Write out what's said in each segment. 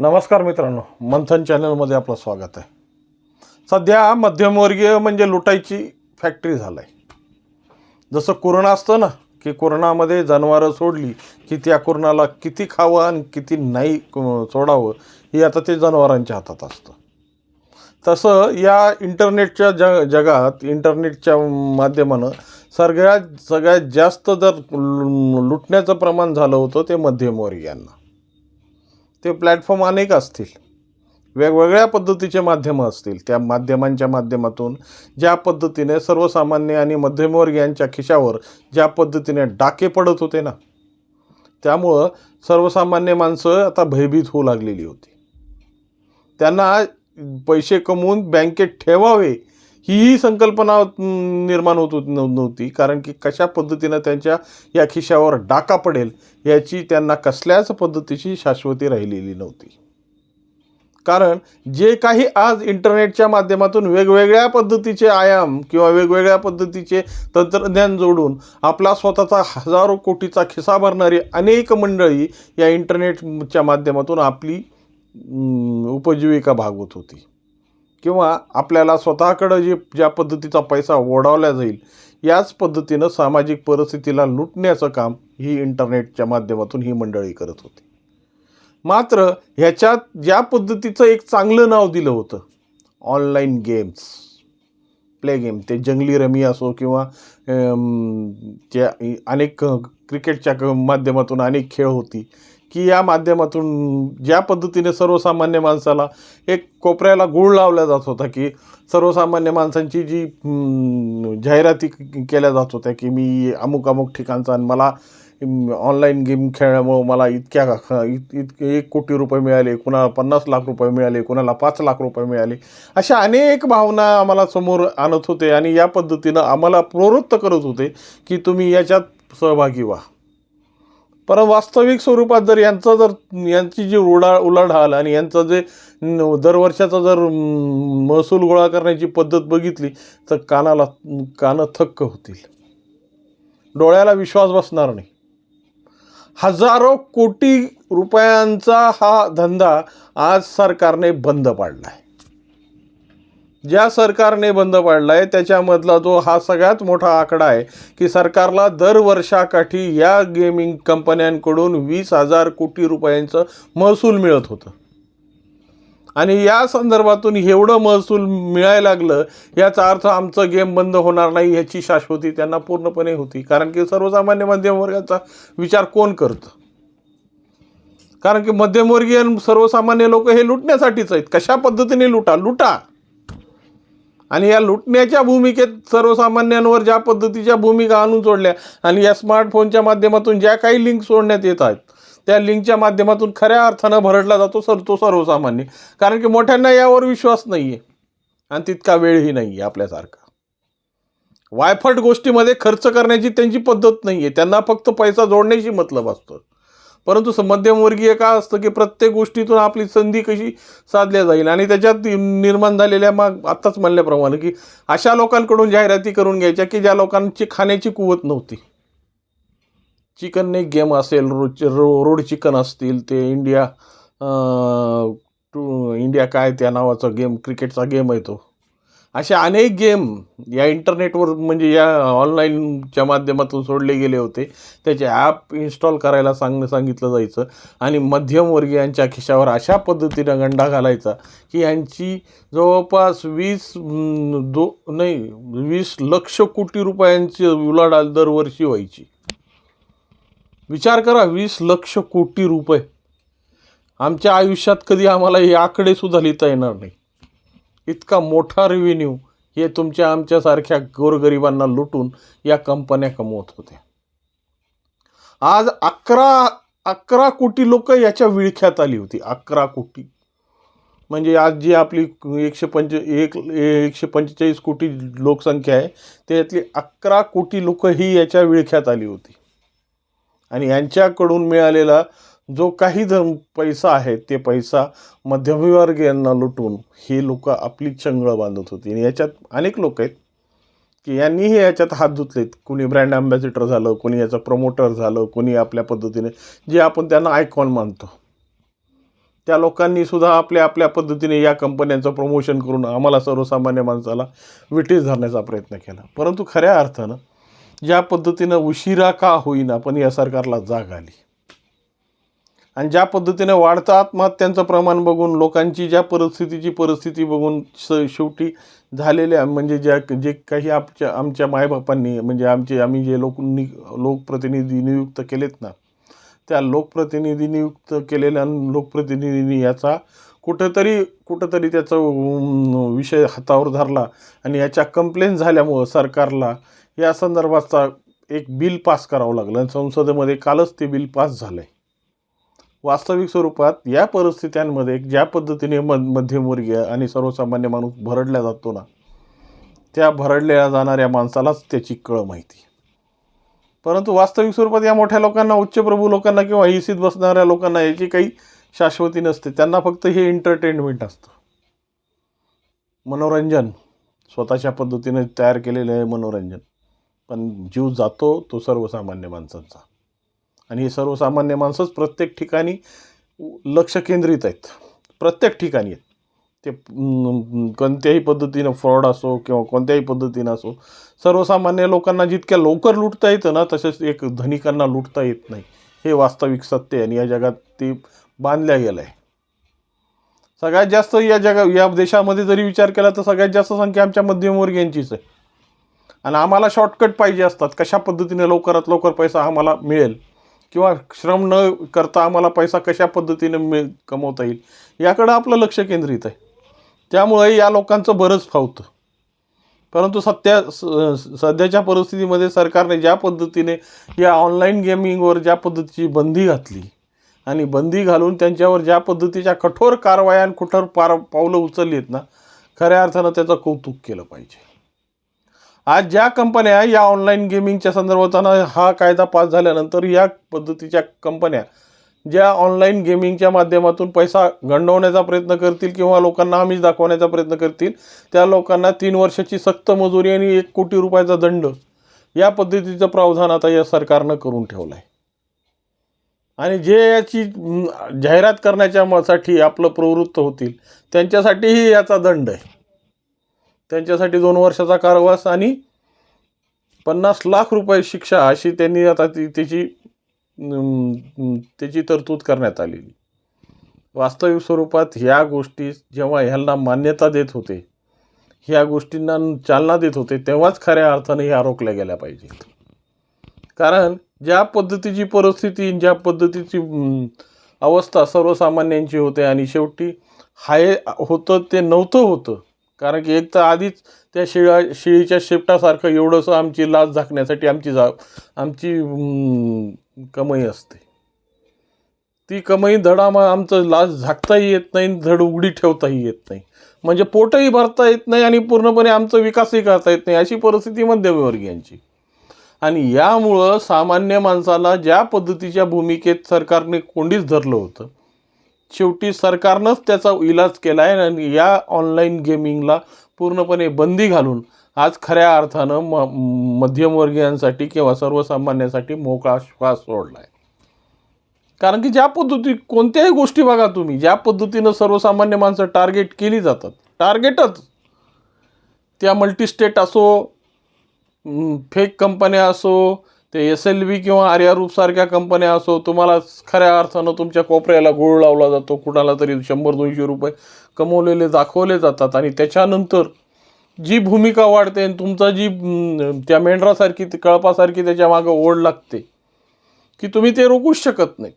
नमस्कार मित्रांनो मंथन चॅनलमध्ये आपलं स्वागत आहे. सध्या मध्यमवर्गीय म्हणजे लुटायची फॅक्टरी झालं आहे जसं कोरोना असतं ना की कोरोनामध्ये जनावरं सोडली की त्या कोरोनाला किती खावं आणि किती नाही सोडावं हे आता ते जनावरांच्या हातात असतं. तसं या इंटरनेटच्या ज जगात इंटरनेटच्या माध्यमानं सगळ्यात सगळ्यात जास्त जर लु- लुटण्याचं प्रमाण झालं होतं ते मध्यमवर्गीयांना. ते प्लॅटफॉर्म अनेक असतील. वेगवेगळ्या पद्धतीचे माध्यमं असतील. त्या माध्यमांच्या माध्यमातून ज्या पद्धतीने सर्वसामान्य आणि मध्यमवर्गीयांच्या खिशावर ज्या पद्धतीने डाके पडत होते ना त्यामुळं सर्वसामान्य माणसं आता भयभीत होऊ लागलेली होती. त्यांना पैसे कमवून बँकेत ठेवावे हीही संकल्पना निर्माण होत नव्ह- नव्हती. कारण की कशा पद्धतीनं त्यांच्या या खिशावर डाका पडेल याची त्यांना कसल्याच पद्धतीची शाश्वती राहिलेली नव्हती. कारण जे काही आज इंटरनेटच्या माध्यमातून वेगवेगळ्या पद्धतीचे आयाम किंवा वेगवेगळ्या पद्धतीचे तंत्रज्ञान जोडून आपला स्वतःचा हजारो कोटीचा खिसा भरणारी अनेक मंडळी या इंटरनेटच्या माध्यमातून आपली उपजीविका भागवत होती. किंवा आपल्याला स्वतःकडं जे ज्या पद्धतीचा पैसा ओढावला जाईल याच पद्धतीनं सामाजिक परिस्थितीला लुटण्याचं काम ही इंटरनेटच्या माध्यमातून ही मंडळी करत होती. मात्र ह्याच्यात ज्या पद्धतीचं एक चांगलं नाव दिलं होतं ऑनलाईन गेम्स प्ले गेम ते जंगली रमी असो किंवा त्या अनेक क्रिकेटच्या क- माध्यमातून अनेक खेळ होती की या माध्यमातून ज्या पद्धतीने सर्वसामान्य माणसाला एक कोपऱ्याला गुळ लावला जात होता की सर्वसामान्य माणसांची जी जाहिराती केल्या जात होत्या की मी अमुक अमुक ठिकाणचा आणि मला ऑनलाईन गेम खेळल्यामुळं मला इतक्या इत इतके एक कोटी रुपये मिळाले कुणाला पन्नास लाख रुपये मिळाले कुणाला पाच लाख रुपये मिळाले अशा अनेक भावना आम्हाला समोर आणत होते आणि या पद्धतीनं आम्हाला प्रवृत्त करत होते की तुम्ही याच्यात सहभागी व्हा. पण वास्तविक स्वरूपात जर यांचं जर यांची जी उडा उलाढाल आणि यांचं जे दरवर्षाचा जर महसूल गोळा करण्याची पद्धत बघितली तर कानाला कानं थक्क होतील. डोळ्याला विश्वास बसणार नाही. हजारो कोटी रुपयांचा हा धंदा आज सरकारने बंद पाडला आहे ज्या सरकारने बंद पाडला आहे त्याच्यामधला जो हा सगळ्यात मोठा आकडा आहे की सरकारला दरवर्षाकाठी या गेमिंग कंपन्यांकडून वीस हजार कोटी रुपयांचं महसूल मिळत होतं. आणि या संदर्भातून एवढं महसूल मिळायला लागलं याचा अर्थ आमचं गेम बंद होणार नाही याची शाश्वती त्यांना पूर्णपणे होती. कारण की सर्वसामान्य मध्यम वर्गाचा विचार कोण करतं? कारण की मध्यमवर्गीय सर्वसामान्य लोक हे लुटण्यासाठीच आहेत. कशा पद्धतीने लुटा? लुटा! आणि या लुटण्याच्या भूमिकेत सर्वसामान्यांवर ज्या पद्धतीच्या भूमिका आणून सोडल्या आणि या स्मार्टफोनच्या माध्यमातून ज्या काही लिंक सोडण्यात येत आहेत त्या लिंकच्या माध्यमातून खऱ्या अर्थानं भरडला जातो सर तो सर्वसामान्य. कारण की मोठ्यांना यावर विश्वास नाही आहे आणि तितका वेळही नाही आहे आपल्यासारखा. वायफट गोष्टीमध्ये खर्च करण्याची त्यांची पद्धत नाही आहे त्यांना फक्त पैसा जोडण्याशी मतलब असतो. परंतु स- मध्यमवर्गीय का असतं की प्रत्येक गोष्टीतून आपली संधी कशी साधल्या जाईल? आणि त्याच्यात निर्माण झालेल्या मग आत्ताच म्हणल्याप्रमाणे की अशा लोकांकडून जाहिराती करून घ्यायच्या की ज्या लोकांची खाण्याची कुवत नव्हती. चिकन एक गेम असेल रोज रो रोड चिकन असतील ते इंडिया टू इंडिया काय त्या नावाचा गेम क्रिकेटचा गेम आहे तो. असे अनेक गेम या इंटरनेटवर म्हणजे या ऑनलाईनच्या माध्यमातून सोडले गेले होते. त्याचे ॲप इन्स्टॉल करायला सांग सांगितलं जायचं. आणि मध्यमवर्गीयांच्या खिशावर अशा पद्धतीनं गंडा घालायचा की यांची जवळपास वीस दो नाही वीस लक्ष कोटी रुपयांची उलाढाल दरवर्षी व्हायची. विचार करा वीस लक्ष कोटी रुपये. आमच्या आयुष्यात कधी आम्हाला हे आकडे सुद्धा लिहिता येणार नाही. इतका मोठा रेव्हेन्यू हे तुमच्या आमच्यासारख्या गोरगरिबांना लुटून या कंपन्या कमवत होत्या. आज अकरा अकरा कोटी लोक याच्या विळख्यात आली होती. अकरा कोटी. म्हणजे आज जी आपली एकशे पंच एक एकशे पंचेचाळीस कोटी लोकसंख्या आहे त्यातली अकरा कोटी लोक ही याच्या विळख्यात आली होती. आणि यांच्याकडून मिळालेला जो काही धर्म पैसा आहे ते पैसा मध्यमवर्गीयांना लुटून हे लोक आपली चंगळ बांधत होती. आणि याच्यात अनेक लोक आहेत की यांनीही याच्यात हात धुतलेत. कुणी ब्रँड अँबॅसिडर झालं कोणी याचं प्रमोटर झालं कोणी आपल्या पद्धतीने जे आपण त्यांना आयकॉन मानतो. त्या लोकांनी सुद्धा आपल्या आपल्या पद्धतीने या कंपन्यांचं प्रमोशन करून आम्हाला सर्वसामान्य माणसाला विटीस धरण्याचा प्रयत्न केला. परंतु खऱ्या अर्थानं ज्या पद्धतीनं उशिरा का होईना पण या सरकारला जाग आली. आणि ज्या पद्धतीने वाढतं आत्महत्यांचं प्रमाण बघून लोकांची ज्या परिस्थितीची परिस्थिती बघून स शेवटी झालेल्या म्हणजे ज्या जे काही आमच्या आमच्या मायबापांनी म्हणजे आमचे आम्ही जे लोक नि लोकप्रतिनिधी नियुक्त केलेत ना त्या लोकप्रतिनिधी नियुक्त केलेल्या लोकप्रतिनिधींनी याचा कुठंतरी कुठंतरी त्याचा विषय हातावर धरला आणि याच्या कंप्लेन झाल्यामुळं सरकारला या संदर्भाचा एक बिल पास करावं लागलं. आणि संसदेमध्ये कालच ते बिल पास झालं आहे वास्तविक स्वरूपात या परिस्थित्यांमध्ये ज्या पद्धतीने म मध्यमवर्गीय आणि सर्वसामान्य माणूस भरडला जातो ना त्या भरडल्या जाणाऱ्या माणसालाच त्याची कळ माहिती. परंतु वास्तविक स्वरूपात या मोठ्या लोकांना उच्चप्रभू लोकांना किंवा हिसीत बसणाऱ्या लोकांना याची काही शाश्वती नसते. त्यांना फक्त हे एंटरटेनमेंट असतं. मनोरंजन. स्वतःच्या पद्धतीने तयार केलेलं आहे मनोरंजन. पण जीव जातो तो सर्वसामान्य माणसांचा. आणि हे सर्वसामान्य माणसंच प्रत्येक ठिकाणी लक्ष केंद्रित आहेत. प्रत्येक ठिकाणी आहेत. ते कोणत्याही पद्धतीनं फ्रॉड असो किंवा कोणत्याही पद्धतीनं असो सर्वसामान्य लोकांना जितक्या लवकर लुटता येतं ना तसेच एक धनिकांना लुटता येत नाही. हे वास्तविक सत्य आहे आणि या जगात ते बांधल्या गेलं आहे सगळ्यात जास्त या जगा या देशामध्ये जरी विचार केला तर सगळ्यात जास्त संख्या आमच्या मध्यमवर्गीयांचीच आहे. आणि आम्हाला शॉर्टकट पाहिजे असतात. कशा पद्धतीने लवकरात लवकर पैसा आम्हाला मिळेल? किंवा श्रम न करता आम्हाला पैसा कशा पद्धतीने मिळ कमवता येईल याकडं आपलं लक्ष केंद्रित आहे. त्यामुळे या लोकांचं बरंच फावतं. परंतु सध्या स- सध्याच्या परिस्थितीमध्ये सरकारने ज्या पद्धतीने या ऑनलाईन गेमिंगवर ज्या पद्धतीची बंदी घातली आणि बंदी घालून त्यांच्यावर ज्या पद्धतीच्या कठोर कारवाया आणि पार पावलं उचलली आहेत ना खऱ्या अर्थानं त्याचं कौतुक केलं पाहिजे. आज ज्या कंपन्या या ऑनलाईन गेमिंगच्या संदर्भात हा कायदा पास झाल्यानंतर या पद्धतीच्या कंपन्या ज्या ऑनलाईन गेमिंगच्या माध्यमातून पैसा गंडवण्याचा प्रयत्न करतील किंवा लोकांना आमिष दाखवण्याचा प्रयत्न करतील त्या लोकांना तीन वर्षाची सक्त मजुरी आणि एक कोटी रुपयाचा दंड या पद्धतीचं प्रावधान आता या सरकारनं करून ठेवलं आहे आणि जे याची जाहिरात करण्याच्या साठी आपलं प्रवृत्त होतील त्यांच्यासाठीही याचा दंड आहे. त्यांच्यासाठी दोन वर्षाचा कारावास आणि पन्नास लाख रुपये शिक्षा अशी त्यांनी आता ती त्याची त्याची तरतूद करण्यात आलेली. वास्तविक स्वरूपात ह्या गोष्टी जेव्हा ह्यांना मान्यता देत होते ह्या गोष्टींना चालना देत होते तेव्हाच खऱ्या अर्थाने ह्या रोखल्या गेल्या पाहिजेत. कारण ज्या पद्धतीची परिस्थिती ज्या पद्धतीची अवस्था सर्वसामान्यांची होते आणि शेवटी हाय होतं ते नव्हतं होतं कारण की एक तर आधीच त्या शिळा शिळीच्या शेपटासारखं एवढंसं आमची लाच झाकण्यासाठी आमची जा आमची कमाई असते. ती कमाई धडा मग आमचं लाच झाकताही येत नाही धड उघडी ठेवताही येत नाही. म्हणजे पोटही भरता येत नाही आणि पूर्णपणे आमचा विकासही करता येत नाही अशी परिस्थिती मध्यमवर्गीयांची. आणि यामुळं सामान्य माणसाला ज्या पद्धतीच्या भूमिकेत सरकारने कोंडीच धरलं होतं शेवटी सरकारनंच त्याचा इलाज केला आहे आणि या ऑनलाईन गेमिंगला पूर्णपणे बंदी घालून आज खऱ्या अर्थानं म मध्यमवर्गीयांसाठी किंवा सर्वसामान्यांसाठी मोकळा श्वास सोडला आहे कारण की ज्या पद्धती कोणत्याही गोष्टी बघा तुम्ही ज्या पद्धतीनं सर्वसामान्य माणसं टार्गेट केली जातात टार्गेटच त्या मल्टीस्टेट असो फेक कंपन्या असो ते एस एल बी किंवा आर्यारूपसारख्या कंपन्या असो तुम्हाला खऱ्या अर्थानं तुमच्या कोपऱ्याला गोळ लावला जातो कुणाला तरी शंभर दोनशे रुपये कमवलेले दाखवले जातात. आणि त्याच्यानंतर जी भूमिका वाढते आणि तुमचा जी त्या मेंढरासारखी कळपासारखी त्याच्या मागं ओढ लागते की तुम्ही ते रोखूच शकत नाही.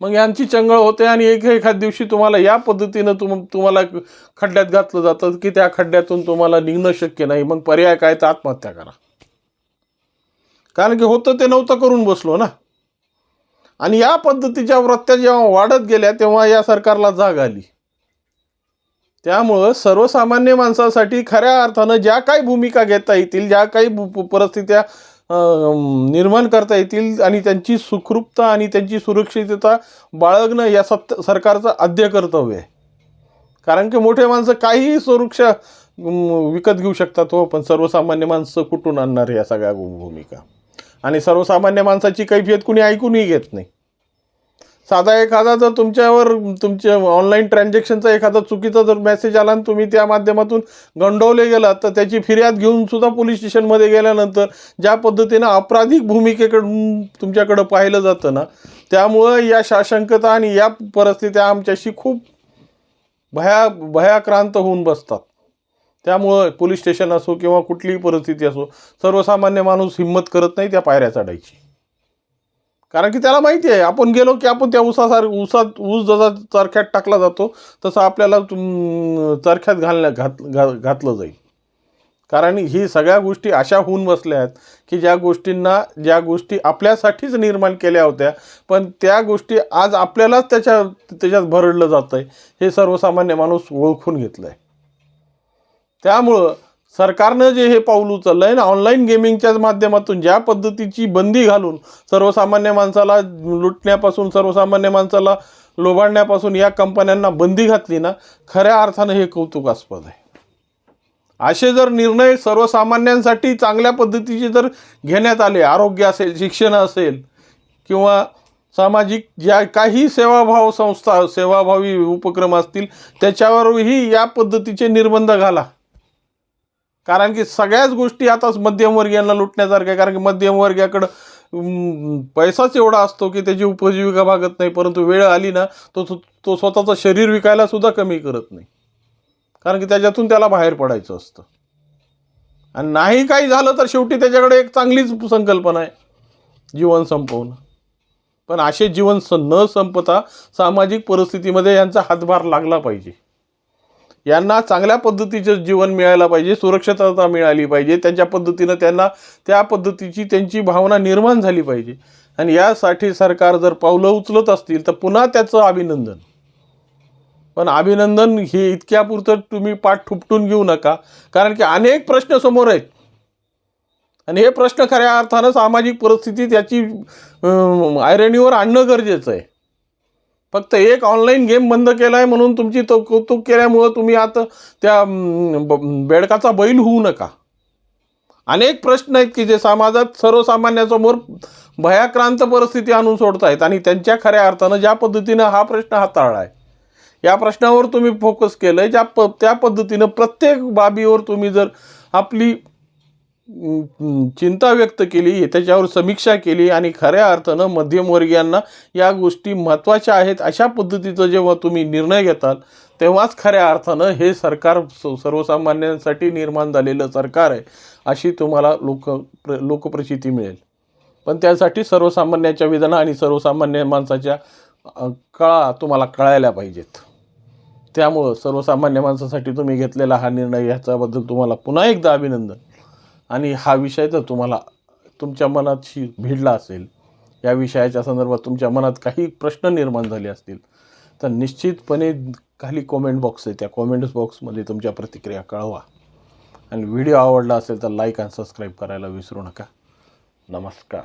मग यांची चंगळ होते आणि एक एखाद दिवशी तुम्हाला या पद्धतीनं तुम तुम्हाला खड्ड्यात घातलं जातं की त्या खड्ड्यातून तुम्हाला निघणं शक्य नाही. मग पर्याय काय तर आत्महत्या करा. कारण की होतं ते नव्हतं करून बसलो ना. आणि या पद्धतीच्या वृत्त्या जेव्हा वाढत गेल्या तेव्हा या सरकारला जाग आली. त्यामुळं सर्वसामान्य माणसासाठी खऱ्या अर्थानं ज्या काही भूमिका घेता येतील ज्या काही परिस्थित्या निर्माण करता येतील आणि त्यांची सुखरूपता आणि त्यांची सुरक्षितता बाळगणं या सत्त सरकारचं आद्य कर्तव्य आहे. कारण की मोठे माणसं काहीही सुरक्षा विकत घेऊ शकतात हो पण सर्वसामान्य माणसं कुठून आणणार या सगळ्या भू- भूमिका? आणि सर्वसामान्य माणसाची कैफियत कुणी ऐकूनही घेत नाही. साधा एखादा जर तुमच्यावर तुमच्या ऑनलाईन ट्रान्झॅक्शनचा एखादा चुकीचा जर मेसेज आला आणि तुम्ही त्या माध्यमातून गंडवले गेलात तर त्याची फिर्याद घेऊन सुद्धा पोलीस स्टेशनमध्ये गेल्यानंतर ज्या पद्धतीनं आपराधिक भूमिकेकडून तुमच्याकडं पाहिलं जातं ना त्यामुळं या शाशंकता आणि या परिस्थित्या आमच्याशी खूप भया भयाक्रांत होऊन बसतात. त्यामुळं पोलीस स्टेशन असो किंवा कुठलीही परिस्थिती असो सर्वसामान्य माणूस हिंमत करत नाही त्या पायऱ्या चढायची. कारण की त्याला माहिती आहे आपण गेलो की आपण त्या ऊसासार ऊसात ऊस जसा चरख्यात टाकला जातो तसं आपल्याला चरख्यात घालण्या घात घा घातलं जाईल. कारण ही सगळ्या गोष्टी अशा होऊन बसल्या आहेत की ज्या गोष्टींना ज्या गोष्टी आपल्यासाठीच निर्माण केल्या होत्या पण त्या गोष्टी आज आपल्यालाच त्याच्या त्याच्यात भरडलं जातं आहे हे सर्वसामान्य माणूस ओळखून घेतलं आहे त्यामुळं सरकारनं जे हे पाऊल उचललं आहे ना ऑनलाईन गेमिंगच्या माध्यमातून ज्या पद्धतीची बंदी घालून सर्वसामान्य माणसाला लुटण्यापासून सर्वसामान्य माणसाला लोभाडण्यापासून या कंपन्यांना बंदी घातली ना खऱ्या अर्थानं हे कौतुकास्पद आहे. असे जर निर्णय सर्वसामान्यांसाठी चांगल्या पद्धतीचे जर घेण्यात आले आरोग्य असेल शिक्षण असेल किंवा सामाजिक ज्या काही सेवाभाव संस्था सेवाभावी उपक्रम असतील त्याच्यावरही या पद्धतीचे निर्बंध घाला. कारण की सगळ्याच गोष्टी आता मध्यमवर्गीयांना लुटण्यासारख्या कारण की मध्यमवर्गीयाकडं पैसाच एवढा असतो की त्याची उपजीविका भागत नाही परंतु वेळ आली ना तो तो- तो स्वतःचं शरीर विकायला सुद्धा कमी करत नाही. कारण की त्याच्यातून त्याला बाहेर पडायचं असतं. आणि नाही काही झालं तर शेवटी त्याच्याकडे एक चांगलीच संकल्पना आहे जीवन संपवणं. पण असे जीवन स न संपता सामाजिक परिस्थितीमध्ये यांचा हातभार लागला पाहिजे. यांना चांगल्या पद्धतीचं जीवन मिळायला पाहिजे सुरक्षितता मिळाली पाहिजे त्यांच्या पद्धतीनं त्यांना त्या पद्धतीची त्यांची भावना निर्माण झाली पाहिजे. आणि यासाठी सरकार जर पावलं उचलत असतील तर पुन्हा त्याचं अभिनंदन. पण अभिनंदन हे इतक्यापुरतं तुम्ही पाठ ठुपटून घेऊ नका कारण की अनेक प्रश्न समोर आहेत. आणि हे प्रश्न खऱ्या अर्थानं सामाजिक परिस्थितीत याची ऐरणीवर आयरणीवर आणणं गरजेचं आहे. फक्त एक ऑनलाईन गेम बंद केला आहे म्हणून तुमची तो कौतुक केल्यामुळं तुम्ही आता त्या ब- बेडकाचा बैल होऊ नका. अनेक प्रश्न आहेत की जे समाजात सर्वसामान्यासमोर भयाक्रांत परिस्थिती आणून सोडतायत आणि त्यांच्या खऱ्या अर्थानं ज्या पद्धतीनं हा प्रश्न हाताळला आहे या प्रश्नावर तुम्ही फोकस केलं आहे ज्या प त्या पद्धतीनं प्रत्येक बाबीवर तुम्ही जर आपली चिंता व्यक्त केली त्याच्यावर समीक्षा केली आणि खऱ्या अर्थानं मध्यमवर्गीयांना या गोष्टी महत्त्वाच्या आहेत अशा पद्धतीचं जेव्हा तुम्ही निर्णय घेताल तेव्हाच खऱ्या अर्थानं हे सरकार सर्वसामान्यांसाठी निर्माण झालेलं सरकार आहे अशी तुम्हाला लोक प्र लोकप्रचिती मिळेल. पण त्यासाठी सर्वसामान्याच्या वेदना आणि सर्वसामान्य माणसाच्या कळा तुम्हाला कळायला पाहिजेत. त्यामुळं सर्वसामान्य माणसासाठी तुम्ही घेतलेला हा निर्णय ह्याच्याबद्दल तुम्हाला पुन्हा एकदा अभिनंदन. आणि हा विषय जर तुम्हाला तुमच्या मनाशी भिडला असेल या विषयाच्या संदर्भात तुमच्या मनात काही प्रश्न निर्माण झाले असतील तर निश्चितपणे खाली कॉमेंट बॉक्स आहे. त्या कॉमेंट्स बॉक्समध्ये तुमच्या प्रतिक्रिया कळवा. आणि व्हिडिओ आवडला असेल तर लाईक आणि सबस्क्राईब करायला विसरू नका. नमस्कार.